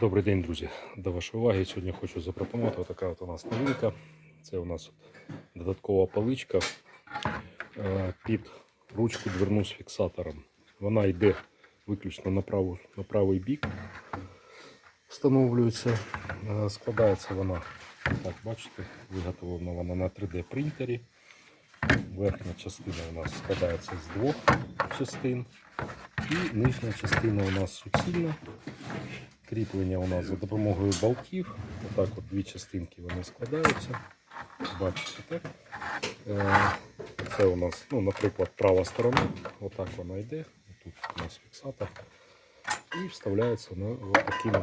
Добрий день, друзі. До вашої уваги. Сьогодні хочу запропонувати така от у нас новинка. Це у нас додаткова паличка е, під ручку дверну з фіксатором. Вона йде виключно на, праву, на правий бік. Встановлюється. Е, Складається вона, так, бачите, виготовлена вона на 3D принтері. Верхня частина у нас складається з двох частин. І нижня частина у нас суцільна. Кріплення у нас за допомогою болтів. Отак от дві частинки вони складаються. Бачите, так? Е, Це у нас, ну, наприклад, права сторона. Отак вона йде. Тут у нас фіксатор. І вставляється вона таким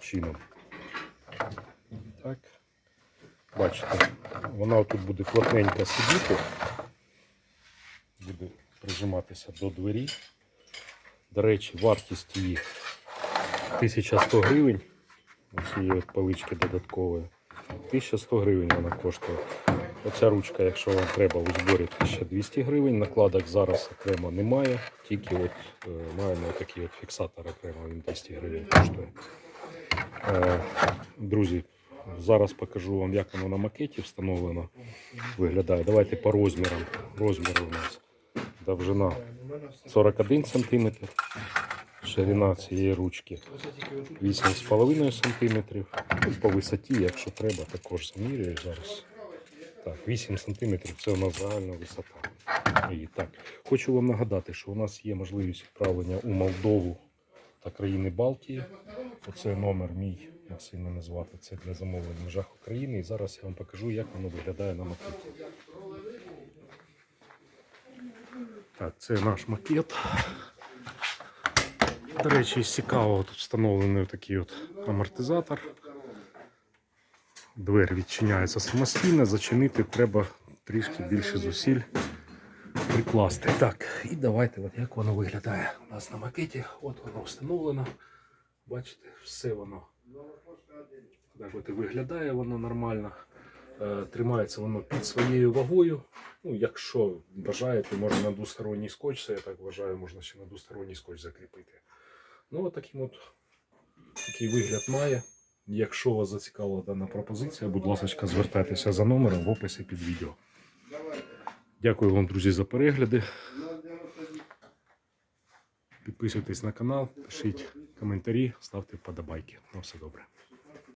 чином. Так. Бачите, вона тут буде плотненько сидіти. Буде прижиматися до двері. До речі, вартість її 1100 гривень. Цієї палички додаткової. 1100 гривень вона коштує. Оця ручка, якщо вам треба у зборі 1200 гривень. Накладок зараз окремо немає. Тільки от е, маємо такий от фіксатор окремо, він 200 гривень коштує. Е, друзі, зараз покажу вам, як воно на макеті встановлено виглядає. Давайте по розмірам. Розміри у нас довжина 41 см, ширина цієї ручки 8,5 см. По висоті, якщо треба, також замірюю зараз. Так, 8 см це у нас загальна висота. І так, хочу вам нагадати, що у нас є можливість відправлення у Молдову та країни Балтії. Оце номер мій, як сильно назвати. Це для замовлень в межах України. І зараз я вам покажу, як воно виглядає на макеті. Так, це наш макет. До речі, з цікавого тут встановлений такий от амортизатор. Двері відчиняються самостійно, зачинити треба трішки більше зусиль прикласти. Так, і давайте, от як воно виглядає у нас на макеті. От воно встановлено. Бачите, все воно так от і виглядає воно нормально. Е, Тримається воно під своєю вагою. Ну, якщо бажаєте, можна на двосторонній скотч, це я так вважаю, можна ще на двосторонній скотч закріпити. Ну, от таким от такий вигляд має. Якщо вас зацікавила дана пропозиція, будь ласка, звертайтеся за номером в описі під відео. Дякую вам, друзі, за перегляди. Підписуйтесь на канал, пишіть коментарі, ставте вподобайки. На все добре.